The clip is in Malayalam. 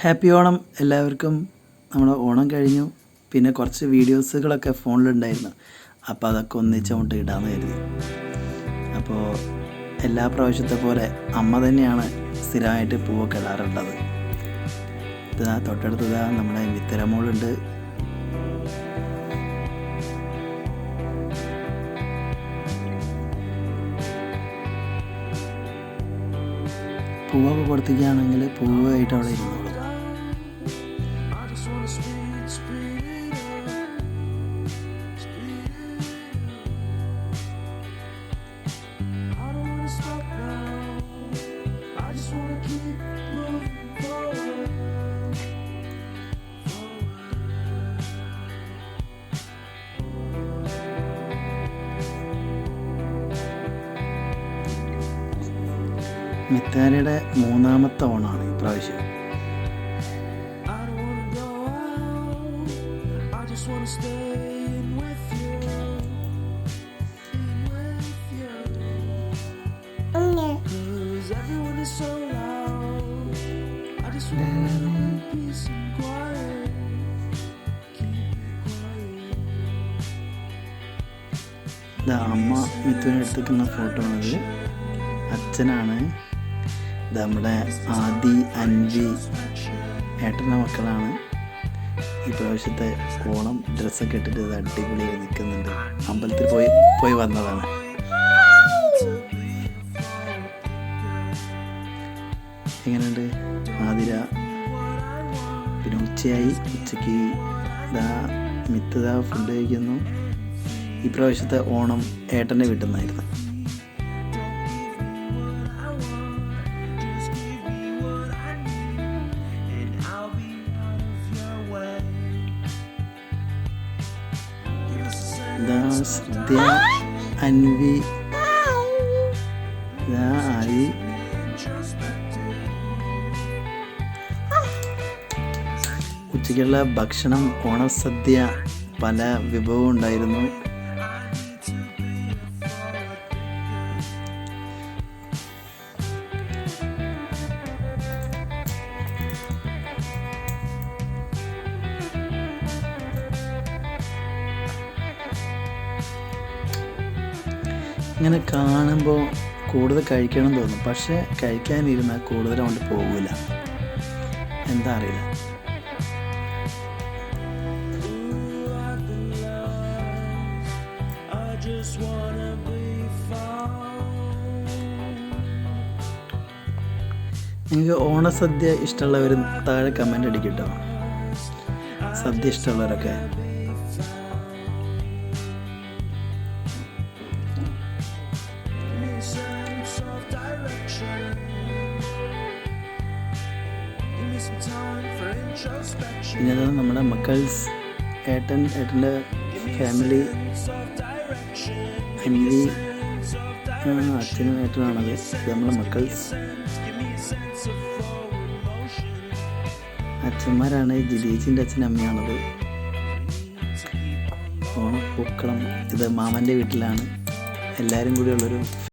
ഹാപ്പി ഓണം എല്ലാവർക്കും. നമ്മുടെ ഓണം കഴിഞ്ഞു. പിന്നെ കുറച്ച് വീഡിയോസുകളൊക്കെ ഫോണിലുണ്ടായിരുന്നു. അപ്പോൾ അതൊക്കെ ഒന്നിച്ച് അങ്ങോട്ട് ഇടാമെന്ന് കരുതി. അപ്പോൾ എല്ലാ പ്രാവശ്യത്തെ പോലെ അമ്മ തന്നെയാണ് സ്ഥിരമായിട്ട് പൂവൊക്കെ ഇടാറുള്ളത്. ഇതാ തൊട്ടടുത്തതാ നമ്മുടെ മിത്തരമോളുണ്ട്. പൂവൊക്കെ കൊടുത്തിരിക്കുകയാണെങ്കിൽ പൂവായിട്ട് അവിടെ ഇരുന്നോളും. മിത്താരിയുടെ മൂന്നാമത്തെ ഓണമാണ് ഈ പ്രാവശ്യം. അമ്മ മിത്തുവിനെ എടുത്തിരിക്കുന്ന ഫോട്ടോ ആണത് അച്ഛനാണ്. നമ്മുടെ ആദി അഞ്ചി ഏട്ടന്റെ മക്കളാണ്. ഈ പ്രാവശ്യത്തെ ഓണം ഡ്രസ്സൊക്കെ ഇട്ടിട്ട് ഇത് അടിപൊളിയായി നിൽക്കുന്നുണ്ട്. അമ്പലത്തിൽ പോയി പോയി വന്നതാണ്. എങ്ങനെയുണ്ട്? ആതിര? പിന്നെ ഉച്ചയായി. ഉച്ചയ്ക്ക് ഇതാ മിത്തത ഫുഡ് കഴിക്കുന്നു. ഈ പ്രാവശ്യത്തെ ഓണം ഏട്ടന്റെ വീട്ടിൽ നിന്നായിരുന്നു. ശ്രദ്ധ അൻവി ആയി. ഉച്ചയ്ക്കുള്ള ഭക്ഷണം ഓണസദ്യ. പല വിഭവം ഉണ്ടായിരുന്നു. ഇങ്ങനെ കാണുമ്പോൾ കൂടുതൽ കഴിക്കണം തോന്നും. പക്ഷെ കഴിക്കാനിരുന്നാൽ കൂടുതൽ കൊണ്ട് പോകില്ല എന്താ അറിയില്ല. നിങ്ങൾക്ക് ഓണസദ്യ ഇഷ്ടമുള്ളവർ താഴെ കമന്റ് അടിക്കട്ടോ സദ്യ ഇഷ്ടമുള്ളവരൊക്കെ. പിന്നെ അത് നമ്മുടെ മക്കൾസ് ഏട്ടൻ ഏട്ടന്റെ ഫാമിലി ഫാമിലി അച്ഛനും ഏട്ടനാണത് നമ്മുടെ മക്കൾസ്. അച്ഛന്മാരാണ് ജിലീജിന്റെ അച്ഛനും അമ്മയാണത്. ഓണപ്പൂക്കളം ഇത് മാമന്റെ വീട്ടിലാണ്. എല്ലാവരും കൂടി ഉള്ളൊരു